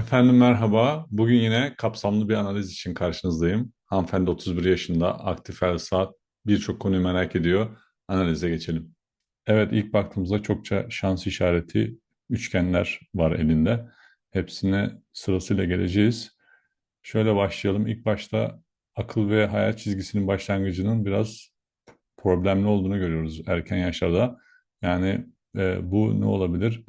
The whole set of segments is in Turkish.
Efendim merhaba. Bugün yine kapsamlı bir analiz için karşınızdayım. Hanımefendi 31 yaşında, aktif el saat, birçok konuyu merak ediyor. Analize geçelim. Evet, ilk baktığımızda çokça şans işareti, üçgenler var elinde. Hepsine sırasıyla geleceğiz. Şöyle başlayalım. İlk başta akıl ve hayal çizgisinin başlangıcının biraz problemli olduğunu görüyoruz erken yaşlarda. Yani e, bu ne olabilir?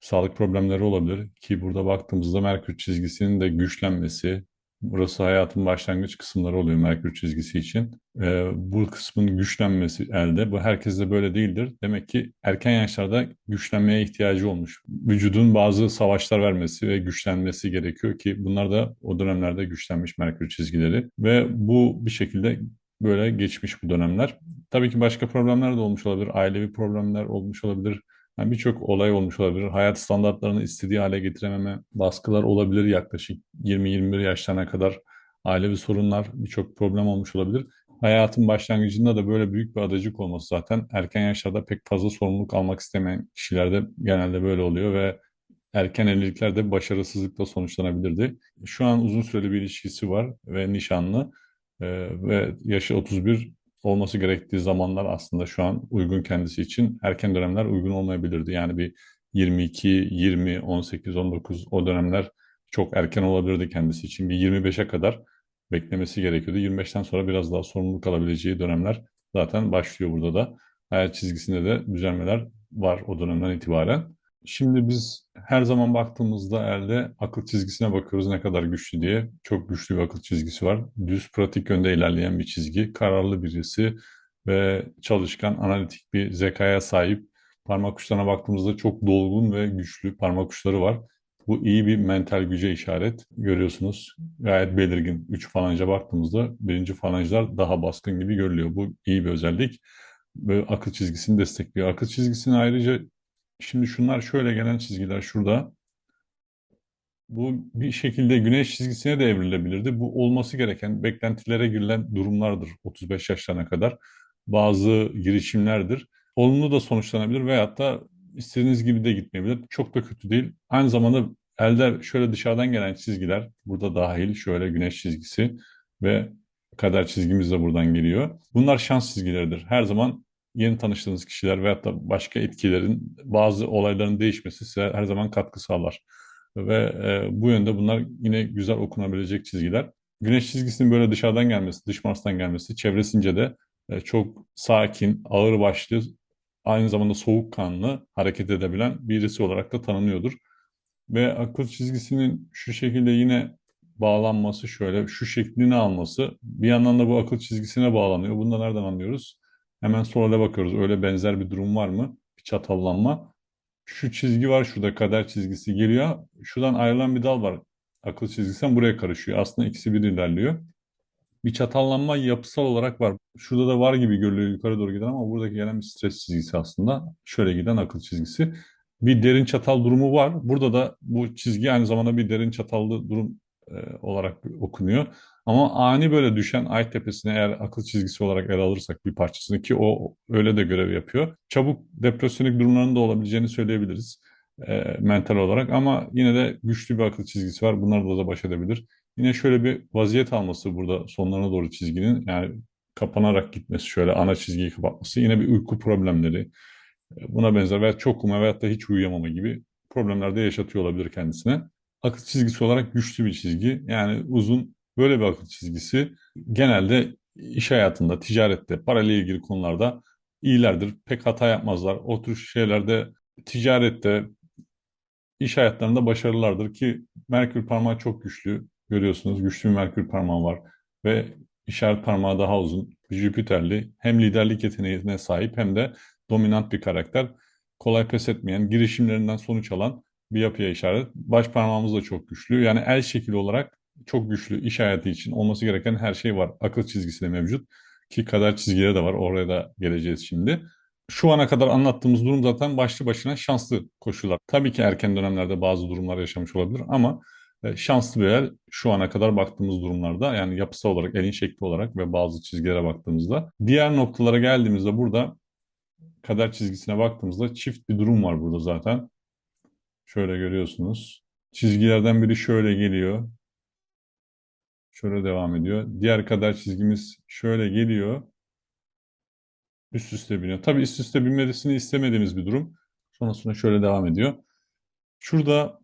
Sağlık problemleri olabilir ki burada baktığımızda Merkür çizgisinin de güçlenmesi, burası hayatın başlangıç kısımları oluyor Merkür çizgisi için. E, bu kısmın güçlenmesi elde. Bu herkeste böyle değildir. Demek ki erken yaşlarda güçlenmeye ihtiyacı olmuş. Vücudun bazı savaşlar vermesi ve güçlenmesi gerekiyor ki bunlar da o dönemlerde güçlenmiş Merkür çizgileri ve bu bir şekilde böyle geçmiş bu dönemler. Tabii ki başka problemler de olmuş olabilir. Ailevi problemler olmuş olabilir. Yani birçok olay olmuş olabilir. Hayat standartlarını istediği hale getirememe baskılar olabilir yaklaşık 20-21 yaşlarına kadar. Ailevi sorunlar birçok problem olmuş olabilir. Hayatın başlangıcında da böyle büyük bir adacık olması zaten erken yaşlarda pek fazla sorumluluk almak istemeyen kişilerde genelde böyle oluyor ve erken evlilikler de başarısızlıkla sonuçlanabilirdi. Şu an uzun süreli bir ilişkisi var ve nişanlı Ee, ve yaşı 31 olması gerektiği zamanlar aslında şu an uygun kendisi için erken dönemler uygun olmayabilirdi. Yani bir 22, 20, 18, 19 o dönemler çok erken olabilirdi kendisi için. Bir 25'e kadar beklemesi gerekiyordu. 25'ten sonra biraz daha sorumluluk alabileceği dönemler zaten başlıyor burada da. Hayat çizgisinde de düzelmeler var o dönemden itibaren. Şimdi biz her zaman baktığımızda elde akıl çizgisine bakıyoruz ne kadar güçlü diye. Çok güçlü bir akıl çizgisi var. Düz pratik yönde ilerleyen bir çizgi. Kararlı birisi ve çalışkan, analitik bir zekaya sahip. Parmak uçlarına baktığımızda çok dolgun ve güçlü parmak uçları var. Bu iyi bir mental güce işaret. Görüyorsunuz gayet belirgin. Üç falanca baktığımızda birinci falanclar daha baskın gibi görülüyor. Bu iyi bir özellik. Böyle akıl çizgisini destekliyor. Akıl çizgisini ayrıca Şimdi şunlar şöyle gelen çizgiler şurada. Bu bir şekilde güneş çizgisine de evrilebilirdi. Bu olması gereken beklentilere girilen durumlardır 35 yaşlarına kadar. Bazı girişimlerdir. Olumlu da sonuçlanabilir veyahut da istediğiniz gibi de gitmeyebilir. Çok da kötü değil. Aynı zamanda elde şöyle dışarıdan gelen çizgiler burada dahil şöyle güneş çizgisi ve kader çizgimiz de buradan geliyor. Bunlar şans çizgileridir. Her zaman yeni tanıştığınız kişiler veyahut da başka etkilerin, bazı olayların değişmesi size her zaman katkı sağlar. Ve e, bu yönde bunlar yine güzel okunabilecek çizgiler. Güneş çizgisinin böyle dışarıdan gelmesi, dış Mars'tan gelmesi çevresince de e, çok sakin, ağır başlı, aynı zamanda soğukkanlı hareket edebilen birisi olarak da tanınıyordur. Ve akıl çizgisinin şu şekilde yine bağlanması şöyle, şu şeklini alması bir yandan da bu akıl çizgisine bağlanıyor. Bunu da nereden anlıyoruz? Hemen sonra bakıyoruz. Öyle benzer bir durum var mı? Bir çatallanma. Şu çizgi var şurada kader çizgisi geliyor. Şuradan ayrılan bir dal var. Akıl çizgisinden buraya karışıyor. Aslında ikisi bir ilerliyor. Bir çatallanma yapısal olarak var. Şurada da var gibi görülüyor yukarı doğru giden ama buradaki gelen bir stres çizgisi aslında. Şöyle giden akıl çizgisi. Bir derin çatal durumu var. Burada da bu çizgi aynı zamanda bir derin çatallı durum olarak okunuyor. Ama ani böyle düşen ay tepesine eğer akıl çizgisi olarak ele alırsak bir parçasını ki o öyle de görev yapıyor. Çabuk depresyonik durumların da olabileceğini söyleyebiliriz e, mental olarak ama yine de güçlü bir akıl çizgisi var. Bunlarla da baş edebilir. Yine şöyle bir vaziyet alması burada sonlarına doğru çizginin yani kapanarak gitmesi şöyle ana çizgiyi kapatması yine bir uyku problemleri e, buna benzer veya çok uyuma veyahut da hiç uyuyamama gibi problemler de yaşatıyor olabilir kendisine. Akıl çizgisi olarak güçlü bir çizgi yani uzun Böyle bir akıl çizgisi genelde iş hayatında, ticarette, parayla ilgili konularda iyilerdir. Pek hata yapmazlar. O tür şeylerde ticarette, iş hayatlarında başarılılardır ki Merkür parmağı çok güçlü. Görüyorsunuz güçlü bir Merkür parmağı var ve işaret parmağı daha uzun. Jüpiterli hem liderlik yeteneğine sahip hem de dominant bir karakter. Kolay pes etmeyen, girişimlerinden sonuç alan bir yapıya işaret. Baş parmağımız da çok güçlü. Yani el şekli olarak çok güçlü iş hayatı için olması gereken her şey var. Akıl çizgisi de mevcut ki kader çizgileri de var. Oraya da geleceğiz şimdi. Şu ana kadar anlattığımız durum zaten başlı başına şanslı koşullar. Tabii ki erken dönemlerde bazı durumlar yaşamış olabilir ama e, şanslı bir el şu ana kadar baktığımız durumlarda yani yapısal olarak, elin şekli olarak ve bazı çizgilere baktığımızda. Diğer noktalara geldiğimizde burada kader çizgisine baktığımızda çift bir durum var burada zaten. Şöyle görüyorsunuz. Çizgilerden biri şöyle geliyor. Şöyle devam ediyor. Diğer kader çizgimiz şöyle geliyor. Üst üste biniyor. Tabii üst üste binmesini istemediğimiz bir durum. Sonrasında şöyle devam ediyor. Şurada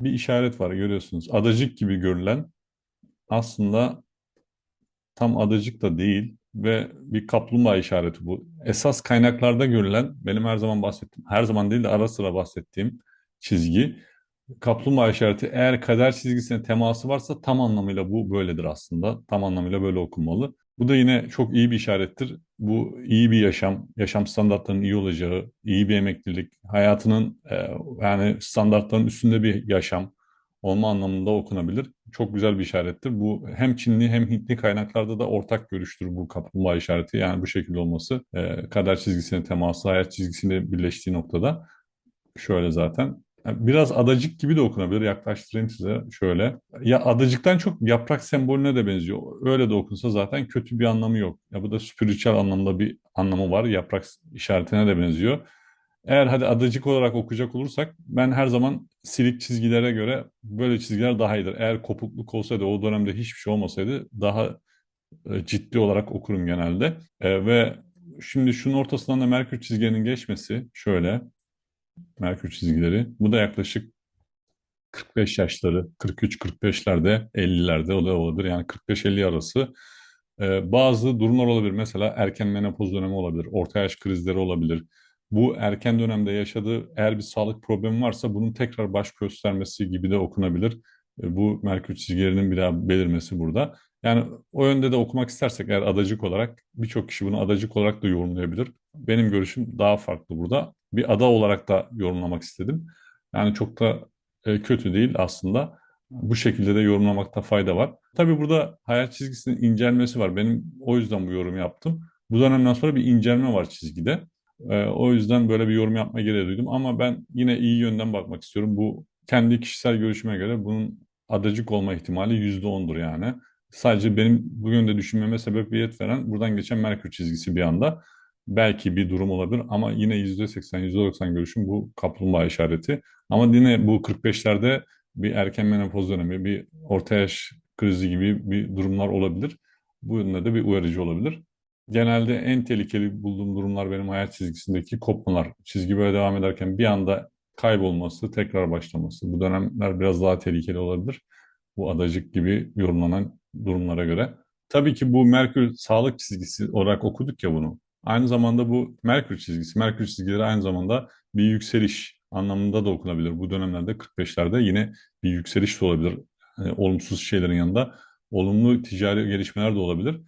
bir işaret var görüyorsunuz. Adacık gibi görülen aslında tam adacık da değil ve bir kaplumbağa işareti bu. Esas kaynaklarda görülen benim her zaman bahsettiğim, her zaman değil de ara sıra bahsettiğim çizgi kaplumbağa işareti eğer kader çizgisine teması varsa tam anlamıyla bu böyledir aslında. Tam anlamıyla böyle okunmalı. Bu da yine çok iyi bir işarettir. Bu iyi bir yaşam, yaşam standartlarının iyi olacağı, iyi bir emeklilik, hayatının e, yani standartların üstünde bir yaşam olma anlamında okunabilir. Çok güzel bir işarettir. Bu hem Çinli hem Hintli kaynaklarda da ortak görüştür bu kaplumbağa işareti. Yani bu şekilde olması e, kader çizgisine teması, hayat çizgisinde birleştiği noktada şöyle zaten. Yani Biraz adacık gibi de okunabilir. Yaklaştırayım size şöyle. Ya adacıktan çok yaprak sembolüne de benziyor. Öyle de okunsa zaten kötü bir anlamı yok. Ya bu da spiritüel anlamda bir anlamı var. Yaprak işaretine de benziyor. Eğer hadi adacık olarak okuyacak olursak ben her zaman silik çizgilere göre böyle çizgiler daha iyidir. Eğer kopukluk olsaydı o dönemde hiçbir şey olmasaydı daha e, ciddi olarak okurum genelde. E, ve şimdi şunun ortasından da Merkür çizgilerinin geçmesi şöyle Merkür çizgileri. Bu da yaklaşık 45 yaşları, 43-45'lerde, 50'lerde o da olabilir. Yani 45-50 arası. Ee, bazı durumlar olabilir. Mesela erken menopoz dönemi olabilir, orta yaş krizleri olabilir. Bu erken dönemde yaşadığı eğer bir sağlık problemi varsa bunun tekrar baş göstermesi gibi de okunabilir. Ee, bu Merkür çizgilerinin bir daha belirmesi burada. Yani o yönde de okumak istersek eğer adacık olarak birçok kişi bunu adacık olarak da yorumlayabilir. Benim görüşüm daha farklı burada. Bir ada olarak da yorumlamak istedim. Yani çok da e, kötü değil aslında. Bu şekilde de yorumlamakta fayda var. Tabii burada hayat çizgisinin incelmesi var. Benim o yüzden bu yorum yaptım. Bu dönemden sonra bir incelme var çizgide. E, o yüzden böyle bir yorum yapma gereği duydum. Ama ben yine iyi yönden bakmak istiyorum. Bu kendi kişisel görüşüme göre bunun adacık olma ihtimali yüzde ondur yani. Sadece benim bu yönde düşünmeme sebebiyet veren buradan geçen Merkür çizgisi bir anda. Belki bir durum olabilir ama yine %80, %90 görüşüm bu kaplumbağa işareti. Ama yine bu 45'lerde bir erken menopoz dönemi, bir orta yaş krizi gibi bir durumlar olabilir. Bu yönde de bir uyarıcı olabilir. Genelde en tehlikeli bulduğum durumlar benim hayat çizgisindeki kopmalar. Çizgi böyle devam ederken bir anda kaybolması, tekrar başlaması. Bu dönemler biraz daha tehlikeli olabilir. Bu adacık gibi yorumlanan durumlara göre. Tabii ki bu Merkür sağlık çizgisi olarak okuduk ya bunu. Aynı zamanda bu Merkür çizgisi, Merkür çizgileri aynı zamanda bir yükseliş anlamında da okunabilir. Bu dönemlerde 45'lerde yine bir yükseliş de olabilir. Yani olumsuz şeylerin yanında olumlu ticari gelişmeler de olabilir.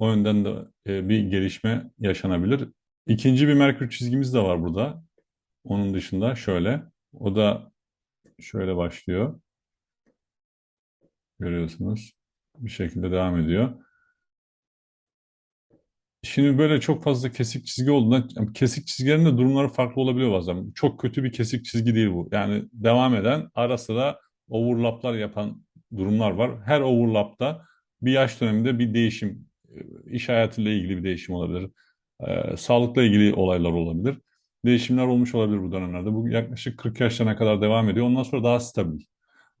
O yönden de e, bir gelişme yaşanabilir. İkinci bir Merkür çizgimiz de var burada. Onun dışında şöyle. O da şöyle başlıyor. Görüyorsunuz. Bir şekilde devam ediyor. Şimdi böyle çok fazla kesik çizgi olduğundan kesik çizgilerin de durumları farklı olabiliyor bazen. Çok kötü bir kesik çizgi değil bu. Yani devam eden ara sıra overlaplar yapan durumlar var. Her overlapta bir yaş döneminde bir değişim, iş hayatıyla ilgili bir değişim olabilir. Ee, sağlıkla ilgili olaylar olabilir. Değişimler olmuş olabilir bu dönemlerde. Bu yaklaşık 40 yaşlarına kadar devam ediyor. Ondan sonra daha stabil.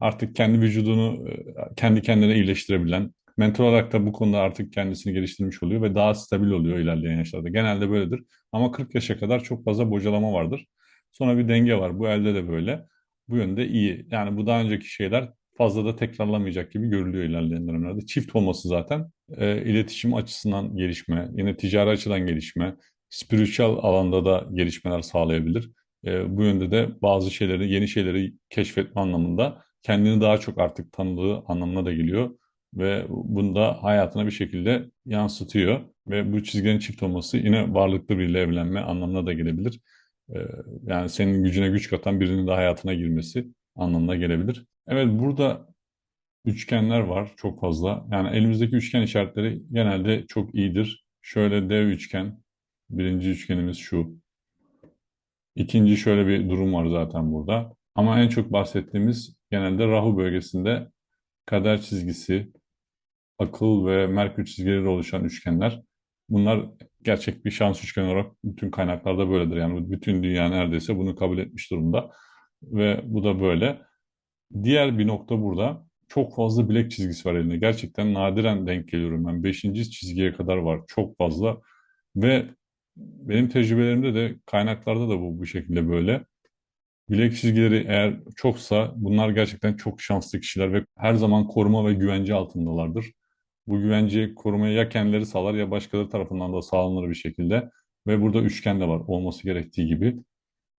Artık kendi vücudunu e, kendi kendine iyileştirebilen, Mental olarak da bu konuda artık kendisini geliştirmiş oluyor ve daha stabil oluyor ilerleyen yaşlarda. Genelde böyledir. Ama 40 yaşa kadar çok fazla bocalama vardır. Sonra bir denge var. Bu elde de böyle. Bu yönde iyi. Yani bu daha önceki şeyler fazla da tekrarlamayacak gibi görülüyor ilerleyen dönemlerde. Çift olması zaten e, iletişim açısından gelişme, yine ticari açıdan gelişme, spiritüel alanda da gelişmeler sağlayabilir. E, bu yönde de bazı şeyleri, yeni şeyleri keşfetme anlamında kendini daha çok artık tanıdığı anlamına da geliyor ve bunu da hayatına bir şekilde yansıtıyor. Ve bu çizginin çift olması yine varlıklı biriyle evlenme anlamına da gelebilir. Ee, yani senin gücüne güç katan birinin de hayatına girmesi anlamına gelebilir. Evet burada üçgenler var çok fazla. Yani elimizdeki üçgen işaretleri genelde çok iyidir. Şöyle dev üçgen. Birinci üçgenimiz şu. İkinci şöyle bir durum var zaten burada. Ama en çok bahsettiğimiz genelde Rahu bölgesinde kader çizgisi, akıl ve Merkür çizgileri oluşan üçgenler. Bunlar gerçek bir şans üçgeni olarak bütün kaynaklarda böyledir. Yani bütün dünya neredeyse bunu kabul etmiş durumda. Ve bu da böyle. Diğer bir nokta burada. Çok fazla bilek çizgisi var elinde. Gerçekten nadiren denk geliyorum ben. Beşinci çizgiye kadar var. Çok fazla. Ve benim tecrübelerimde de kaynaklarda da bu bu şekilde böyle. Bilek çizgileri eğer çoksa bunlar gerçekten çok şanslı kişiler ve her zaman koruma ve güvence altındalardır. Bu güvenceyi korumaya ya kendileri sağlar ya başkaları tarafından da sağlanır bir şekilde. Ve burada üçgen de var olması gerektiği gibi.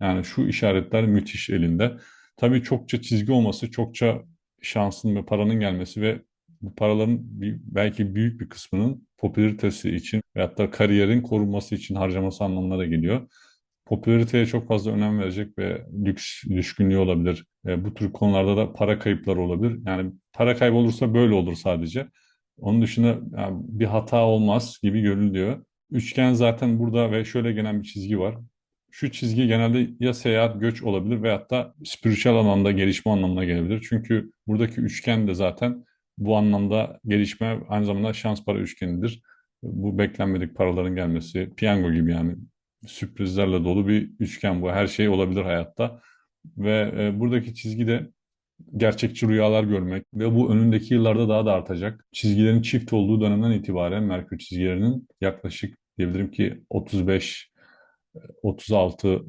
Yani şu işaretler müthiş elinde. Tabii çokça çizgi olması, çokça şansın ve paranın gelmesi ve bu paraların bir, belki büyük bir kısmının popülaritesi için veyahut da kariyerin korunması için harcaması anlamına da geliyor. Popülariteye çok fazla önem verecek ve lüks düşkünlüğü olabilir. E, bu tür konularda da para kayıpları olabilir. Yani para kaybolursa böyle olur sadece. Onun dışında yani bir hata olmaz gibi görülüyor. Üçgen zaten burada ve şöyle gelen bir çizgi var. Şu çizgi genelde ya seyahat, göç olabilir veyahut da spiritüel anlamda gelişme anlamına gelebilir. Çünkü buradaki üçgen de zaten bu anlamda gelişme aynı zamanda şans para üçgenidir. Bu beklenmedik paraların gelmesi, piyango gibi yani sürprizlerle dolu bir üçgen bu. Her şey olabilir hayatta. Ve e, buradaki çizgi de gerçekçi rüyalar görmek ve bu önündeki yıllarda daha da artacak. Çizgilerin çift olduğu dönemden itibaren Merkür çizgilerinin yaklaşık diyebilirim ki 35 36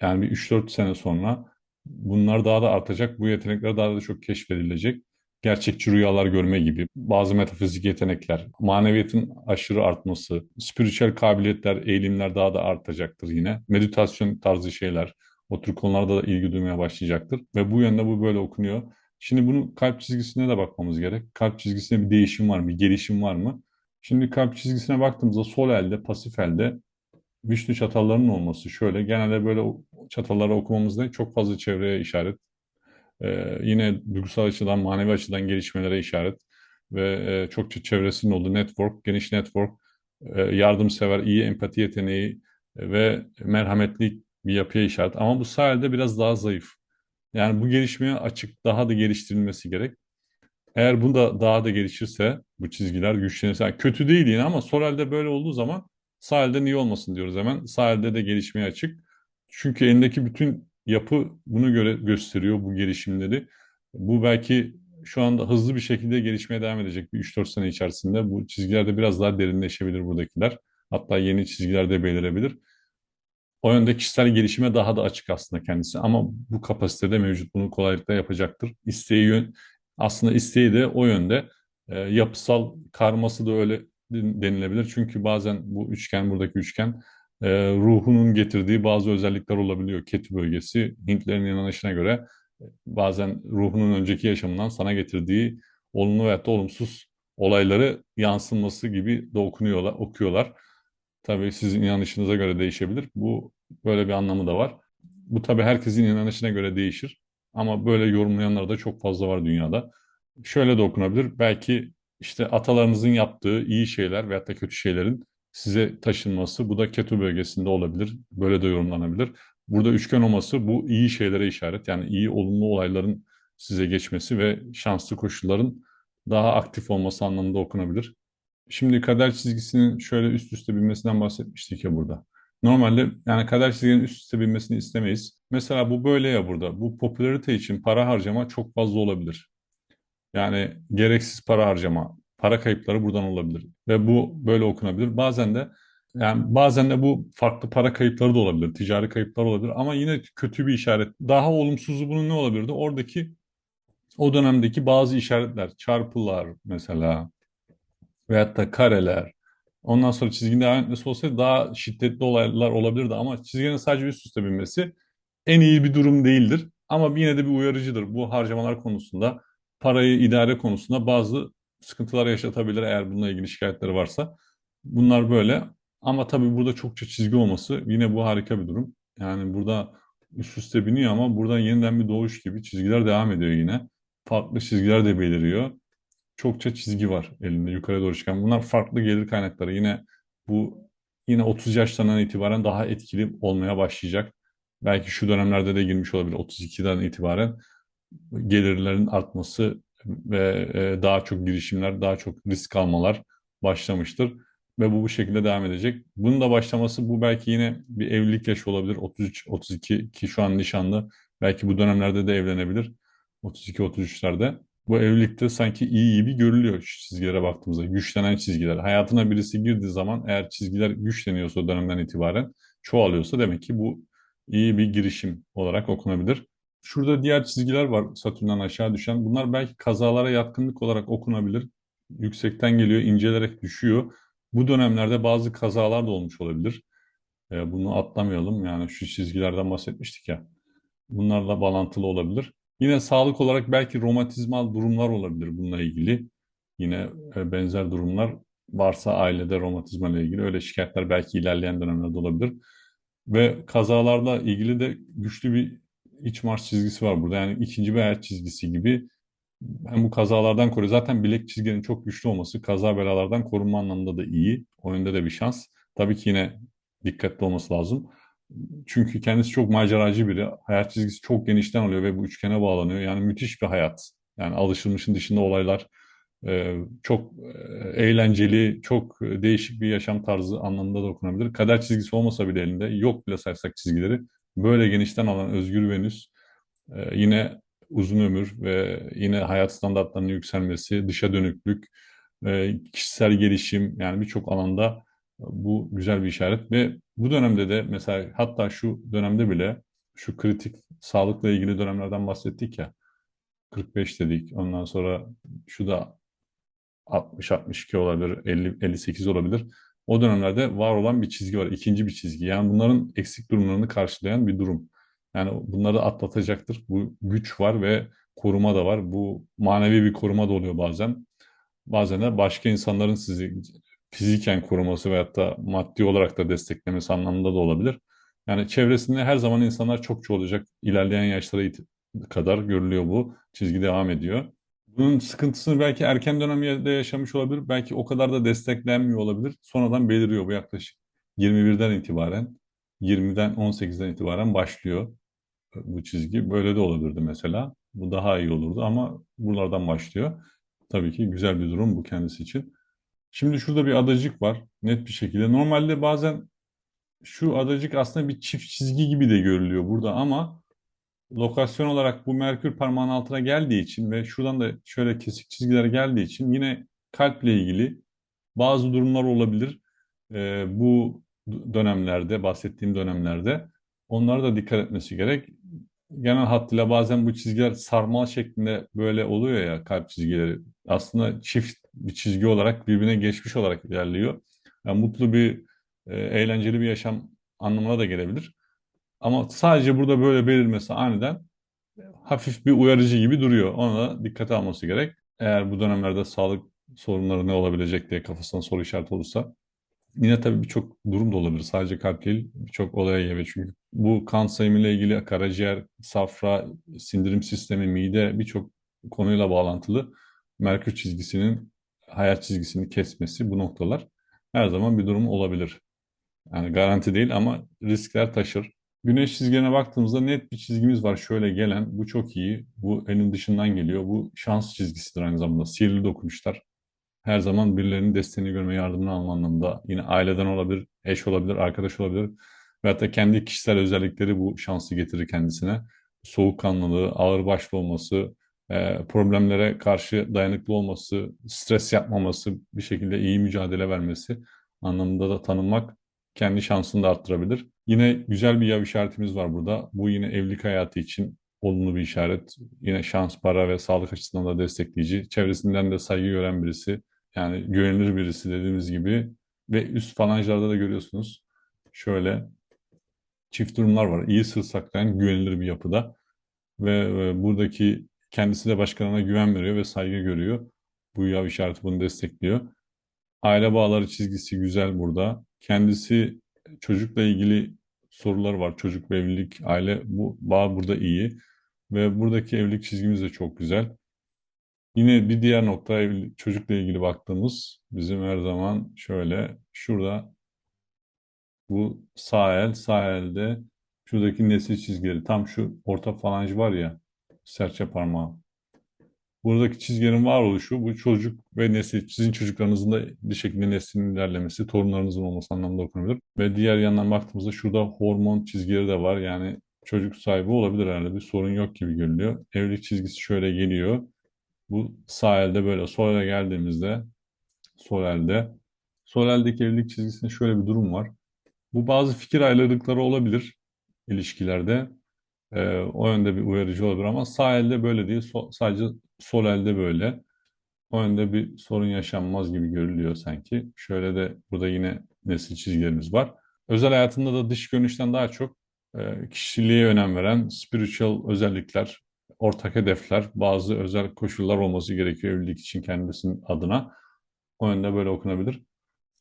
yani bir 3-4 sene sonra bunlar daha da artacak. Bu yetenekler daha da çok keşfedilecek. Gerçekçi rüyalar görme gibi bazı metafizik yetenekler, maneviyatın aşırı artması, spiritüel kabiliyetler, eğilimler daha da artacaktır yine. Meditasyon tarzı şeyler, o tür konularda da ilgi duymaya başlayacaktır. Ve bu yönde bu böyle okunuyor. Şimdi bunu kalp çizgisine de bakmamız gerek. Kalp çizgisine bir değişim var mı, bir gelişim var mı? Şimdi kalp çizgisine baktığımızda sol elde, pasif elde Vişnu çatallarının olması şöyle. Genelde böyle çatalları okumamızda çok fazla çevreye işaret. Ee, yine duygusal açıdan, manevi açıdan gelişmelere işaret. Ve e, çokça çevresinin olduğu network, geniş network, e, yardımsever, iyi empati yeteneği ve merhametli bir yapıya işaret. Ama bu sayede biraz daha zayıf. Yani bu gelişmeye açık, daha da geliştirilmesi gerek. Eğer bu da daha da gelişirse, bu çizgiler güçlenirse, yani kötü değil yine ama sol elde böyle olduğu zaman Sağ elde niye olmasın diyoruz hemen. Sağ elde de gelişmeye açık. Çünkü elindeki bütün yapı bunu göre gösteriyor bu gelişimleri. Bu belki şu anda hızlı bir şekilde gelişmeye devam edecek bir 3-4 sene içerisinde. Bu çizgilerde biraz daha derinleşebilir buradakiler. Hatta yeni çizgiler de belirebilir. O yönde kişisel gelişime daha da açık aslında kendisi. Ama bu kapasitede mevcut bunu kolaylıkla yapacaktır. İsteği yön, aslında isteği de o yönde. E, yapısal karması da öyle denilebilir. Çünkü bazen bu üçgen, buradaki üçgen e, ruhunun getirdiği bazı özellikler olabiliyor. Ketu bölgesi Hintlerin inanışına göre e, bazen ruhunun önceki yaşamından sana getirdiği olumlu veya da olumsuz olayları yansıması gibi de okunuyorlar, okuyorlar. Tabii sizin inanışınıza göre değişebilir. Bu böyle bir anlamı da var. Bu tabii herkesin inanışına göre değişir. Ama böyle yorumlayanlar da çok fazla var dünyada. Şöyle de okunabilir. Belki işte atalarınızın yaptığı iyi şeyler veyahut da kötü şeylerin size taşınması bu da ketu bölgesinde olabilir. Böyle de yorumlanabilir. Burada üçgen olması bu iyi şeylere işaret. Yani iyi olumlu olayların size geçmesi ve şanslı koşulların daha aktif olması anlamında okunabilir. Şimdi kader çizgisinin şöyle üst üste binmesinden bahsetmiştik ya burada. Normalde yani kader çizginin üst üste binmesini istemeyiz. Mesela bu böyle ya burada. Bu popülarite için para harcama çok fazla olabilir. Yani gereksiz para harcama, para kayıpları buradan olabilir ve bu böyle okunabilir. Bazen de yani bazen de bu farklı para kayıpları da olabilir, ticari kayıplar olabilir ama yine kötü bir işaret. Daha olumsuzu bunun ne olabilirdi? Oradaki o dönemdeki bazı işaretler, çarpılar mesela veyahut da kareler. Ondan sonra çizginin devam etmesi olsaydı daha şiddetli olaylar olabilirdi ama çizginin sadece üst üste binmesi en iyi bir durum değildir. Ama yine de bir uyarıcıdır bu harcamalar konusunda parayı idare konusunda bazı sıkıntılar yaşatabilir eğer bununla ilgili şikayetleri varsa. Bunlar böyle. Ama tabii burada çokça çizgi olması yine bu harika bir durum. Yani burada üst üste biniyor ama buradan yeniden bir doğuş gibi çizgiler devam ediyor yine. Farklı çizgiler de beliriyor. Çokça çizgi var elinde yukarı doğru çıkan. Bunlar farklı gelir kaynakları. Yine bu yine 30 yaşlarından itibaren daha etkili olmaya başlayacak. Belki şu dönemlerde de girmiş olabilir 32'den itibaren gelirlerin artması ve e, daha çok girişimler, daha çok risk almalar başlamıştır. Ve bu bu şekilde devam edecek. Bunun da başlaması bu belki yine bir evlilik yaşı olabilir. 33-32 ki şu an nişanlı. Belki bu dönemlerde de evlenebilir. 32-33'lerde. Bu evlilikte sanki iyi gibi görülüyor şu çizgilere baktığımızda. Güçlenen çizgiler. Hayatına birisi girdiği zaman eğer çizgiler güçleniyorsa o dönemden itibaren çoğalıyorsa demek ki bu iyi bir girişim olarak okunabilir. Şurada diğer çizgiler var Satürn'den aşağı düşen. Bunlar belki kazalara yatkınlık olarak okunabilir. Yüksekten geliyor, incelerek düşüyor. Bu dönemlerde bazı kazalar da olmuş olabilir. E, bunu atlamayalım. Yani şu çizgilerden bahsetmiştik ya. Bunlarla bağlantılı olabilir. Yine sağlık olarak belki romatizmal durumlar olabilir bununla ilgili. Yine e, benzer durumlar varsa ailede romatizma ile ilgili öyle şikayetler belki ilerleyen dönemlerde olabilir. Ve kazalarla ilgili de güçlü bir iç marş çizgisi var burada. Yani ikinci bir ayak çizgisi gibi hem bu kazalardan koruyor. Zaten bilek çizginin çok güçlü olması kaza belalardan korunma anlamında da iyi. O yönde de bir şans. Tabii ki yine dikkatli olması lazım. Çünkü kendisi çok maceracı biri. Hayat çizgisi çok genişten oluyor ve bu üçgene bağlanıyor. Yani müthiş bir hayat. Yani alışılmışın dışında olaylar e, çok e, eğlenceli, çok değişik bir yaşam tarzı anlamında da okunabilir. Kader çizgisi olmasa bile elinde, yok bile saysak çizgileri. Böyle genişten alan Özgür Venüs e, yine uzun ömür ve yine hayat standartlarının yükselmesi, dışa dönüklük, e, kişisel gelişim yani birçok alanda bu güzel bir işaret ve bu dönemde de mesela hatta şu dönemde bile şu kritik sağlıkla ilgili dönemlerden bahsettik ya 45 dedik ondan sonra şu da 60-62 olabilir 50, 58 olabilir. O dönemlerde var olan bir çizgi var. ikinci bir çizgi. Yani bunların eksik durumlarını karşılayan bir durum. Yani bunları atlatacaktır. Bu güç var ve koruma da var. Bu manevi bir koruma da oluyor bazen. Bazen de başka insanların sizi fiziken koruması veyahut da maddi olarak da desteklemesi anlamında da olabilir. Yani çevresinde her zaman insanlar çokça olacak. İlerleyen yaşlara kadar görülüyor bu. Çizgi devam ediyor. Bunun sıkıntısını belki erken dönemde yaşamış olabilir. Belki o kadar da desteklenmiyor olabilir. Sonradan beliriyor bu yaklaşık 21'den itibaren. 20'den 18'den itibaren başlıyor bu çizgi. Böyle de olabilirdi mesela. Bu daha iyi olurdu ama buralardan başlıyor. Tabii ki güzel bir durum bu kendisi için. Şimdi şurada bir adacık var net bir şekilde. Normalde bazen şu adacık aslında bir çift çizgi gibi de görülüyor burada ama lokasyon olarak bu Merkür parmağın altına geldiği için ve şuradan da şöyle kesik çizgiler geldiği için yine kalple ilgili bazı durumlar olabilir. Ee, bu dönemlerde, bahsettiğim dönemlerde onlara da dikkat etmesi gerek. Genel hattıyla bazen bu çizgiler sarmal şeklinde böyle oluyor ya kalp çizgileri. Aslında çift bir çizgi olarak birbirine geçmiş olarak ilerliyor. Yani mutlu bir, e, eğlenceli bir yaşam anlamına da gelebilir. Ama sadece burada böyle belirmesi aniden hafif bir uyarıcı gibi duruyor. Ona da dikkate alması gerek. Eğer bu dönemlerde sağlık sorunları ne olabilecek diye kafasına soru işareti olursa. Yine tabii birçok durum da olabilir. Sadece kalp değil, birçok olaya gebe. Çünkü bu kan sayımıyla ilgili karaciğer, safra, sindirim sistemi, mide birçok konuyla bağlantılı. Merkür çizgisinin hayat çizgisini kesmesi bu noktalar her zaman bir durum olabilir. Yani garanti değil ama riskler taşır. Güneş çizgilerine baktığımızda net bir çizgimiz var. Şöyle gelen, bu çok iyi. Bu elin dışından geliyor. Bu şans çizgisidir aynı zamanda. Sihirli dokunuşlar. Her zaman birilerinin desteğini görme, yardımını alma anlamında. Yine aileden olabilir, eş olabilir, arkadaş olabilir. Ve hatta kendi kişisel özellikleri bu şansı getirir kendisine. Soğukkanlılığı, ağırbaşlı olması, e, problemlere karşı dayanıklı olması, stres yapmaması, bir şekilde iyi mücadele vermesi anlamında da tanınmak kendi şansını da arttırabilir. Yine güzel bir yav işaretimiz var burada. Bu yine evlilik hayatı için olumlu bir işaret. Yine şans, para ve sağlık açısından da destekleyici. Çevresinden de saygı gören birisi. Yani güvenilir birisi dediğimiz gibi. Ve üst falanjlarda da görüyorsunuz. Şöyle çift durumlar var. İyi sır saklayan güvenilir bir yapıda. Ve e, buradaki kendisi de başkalarına güven veriyor ve saygı görüyor. Bu yav işareti bunu destekliyor. Aile bağları çizgisi güzel burada. Kendisi çocukla ilgili sorular var. Çocuk ve evlilik, aile bu bağ burada iyi. Ve buradaki evlilik çizgimiz de çok güzel. Yine bir diğer nokta evli, çocukla ilgili baktığımız bizim her zaman şöyle şurada bu sağ el, sağ elde şuradaki nesil çizgileri tam şu orta falanj var ya serçe parmağı. Buradaki çizgilerin varoluşu bu çocuk ve nesil, sizin çocuklarınızın da bir şekilde neslinin ilerlemesi, torunlarınızın olması anlamında okunabilir. Ve diğer yandan baktığımızda şurada hormon çizgileri de var. Yani çocuk sahibi olabilir herhalde. Bir sorun yok gibi görünüyor. Evlilik çizgisi şöyle geliyor. Bu sağ elde böyle. Sol ele geldiğimizde sol elde. Sol eldeki evlilik çizgisinde şöyle bir durum var. Bu bazı fikir ayrılıkları olabilir ilişkilerde. Ee, o yönde bir uyarıcı olabilir ama sağ elde böyle değil. So- sadece sol elde böyle. O yönde bir sorun yaşanmaz gibi görülüyor sanki. Şöyle de burada yine nesil çizgilerimiz var. Özel hayatında da dış görünüşten daha çok e, kişiliğe önem veren spiritual özellikler, ortak hedefler, bazı özel koşullar olması gerekiyor evlilik için kendisinin adına. O yönde böyle okunabilir.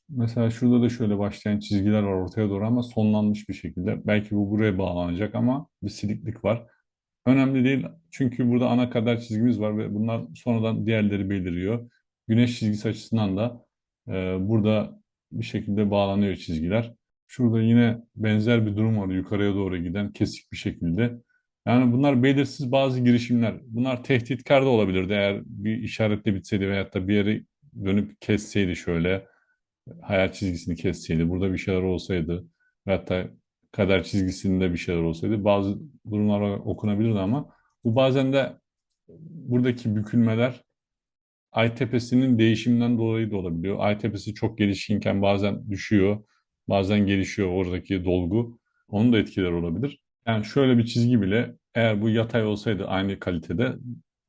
Mesela şurada da şöyle başlayan çizgiler var ortaya doğru ama sonlanmış bir şekilde. Belki bu buraya bağlanacak ama bir siliklik var. Önemli değil çünkü burada ana kader çizgimiz var ve bunlar sonradan diğerleri beliriyor. Güneş çizgisi açısından da e, burada bir şekilde bağlanıyor çizgiler. Şurada yine benzer bir durum var yukarıya doğru giden kesik bir şekilde. Yani bunlar belirsiz bazı girişimler. Bunlar tehditkar da olabilirdi eğer bir işaretle bitseydi veyahut da bir yere dönüp kesseydi şöyle hayal çizgisini kesseydi, burada bir şeyler olsaydı ve hatta kader çizgisinde bir şeyler olsaydı bazı durumlar okunabilirdi ama bu bazen de buradaki bükülmeler ay tepesinin değişiminden dolayı da olabiliyor. Ay tepesi çok gelişkinken bazen düşüyor, bazen gelişiyor oradaki dolgu. Onun da etkileri olabilir. Yani şöyle bir çizgi bile eğer bu yatay olsaydı aynı kalitede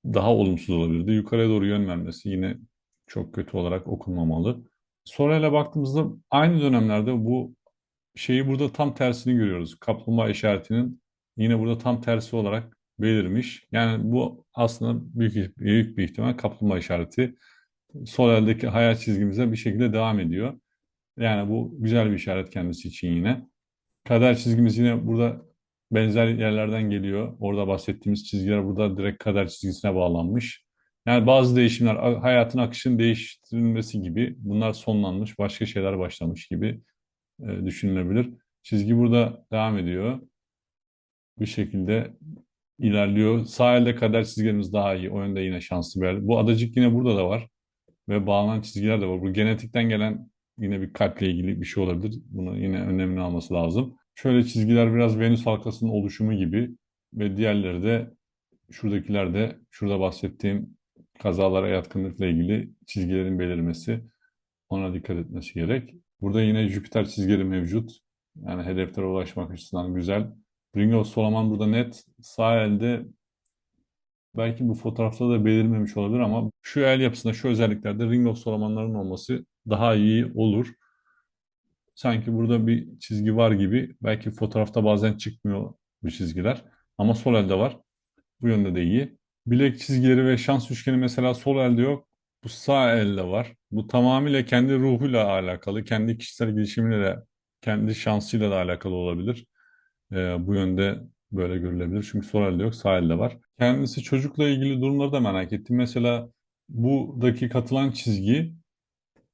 daha olumsuz olabilirdi. Yukarıya doğru yön vermesi yine çok kötü olarak okunmamalı. Sorayla baktığımızda aynı dönemlerde bu şeyi burada tam tersini görüyoruz. Kaplumbağa işaretinin yine burada tam tersi olarak belirmiş. Yani bu aslında büyük, büyük bir ihtimal kaplumbağa işareti sol eldeki hayal çizgimize bir şekilde devam ediyor. Yani bu güzel bir işaret kendisi için yine. Kader çizgimiz yine burada benzer yerlerden geliyor. Orada bahsettiğimiz çizgiler burada direkt kader çizgisine bağlanmış. Yani bazı değişimler, hayatın akışının değiştirilmesi gibi bunlar sonlanmış, başka şeyler başlamış gibi e, düşünülebilir. Çizgi burada devam ediyor. Bir şekilde ilerliyor. Sağ elde kader çizgilerimiz daha iyi. O yönde yine şanslı bir yer. Bu adacık yine burada da var. Ve bağlanan çizgiler de var. Bu genetikten gelen yine bir kalple ilgili bir şey olabilir. Bunu yine önemini alması lazım. Şöyle çizgiler biraz Venüs halkasının oluşumu gibi ve diğerleri de şuradakiler de şurada bahsettiğim kazalara yatkınlıkla ilgili çizgilerin belirmesi. Ona dikkat etmesi gerek. Burada yine Jüpiter çizgileri mevcut. Yani hedeflere ulaşmak açısından güzel. Ring of Solomon burada net. Sağ elde belki bu fotoğrafta da belirmemiş olabilir ama şu el yapısında şu özelliklerde Ring of Solomon'ların olması daha iyi olur. Sanki burada bir çizgi var gibi. Belki fotoğrafta bazen çıkmıyor bu çizgiler. Ama sol elde var. Bu yönde de iyi. Bilek çizgileri ve şans üçgeni mesela sol elde yok. Bu sağ elde var. Bu tamamıyla kendi ruhuyla alakalı, kendi kişisel gelişimiyle, kendi şansıyla da alakalı olabilir. Ee, bu yönde böyle görülebilir. Çünkü sol elde yok, sağ elde var. Kendisi çocukla ilgili durumları da merak ettim. Mesela buradaki katılan çizgi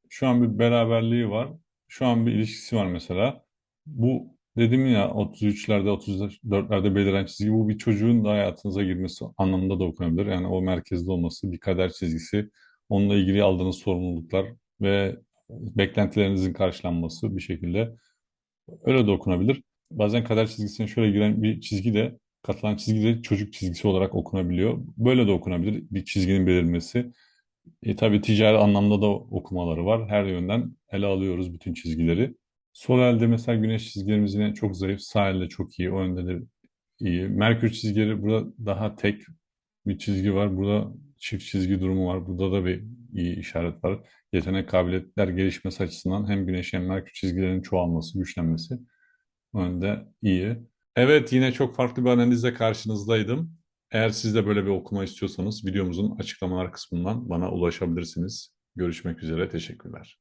şu an bir beraberliği var. Şu an bir ilişkisi var mesela. Bu dedim ya 33'lerde 34'lerde beliren çizgi bu bir çocuğun da hayatınıza girmesi anlamında da okunabilir. Yani o merkezde olması bir kader çizgisi. Onunla ilgili aldığınız sorumluluklar ve beklentilerinizin karşılanması bir şekilde öyle de okunabilir. Bazen kader çizgisine şöyle giren bir çizgi de katılan çizgi de çocuk çizgisi olarak okunabiliyor. Böyle de okunabilir bir çizginin belirmesi. E, tabii ticari anlamda da okumaları var. Her yönden ele alıyoruz bütün çizgileri. Sol elde mesela güneş çizgilerimiz yine çok zayıf. Sağ elde çok iyi. O yönde de iyi. Merkür çizgileri burada daha tek bir çizgi var. Burada çift çizgi durumu var. Burada da bir iyi işaret var. Yetenek, kabiliyetler gelişmesi açısından hem güneş hem merkür çizgilerinin çoğalması, güçlenmesi o yönde iyi. Evet yine çok farklı bir analizle karşınızdaydım. Eğer siz de böyle bir okuma istiyorsanız videomuzun açıklamalar kısmından bana ulaşabilirsiniz. Görüşmek üzere, teşekkürler.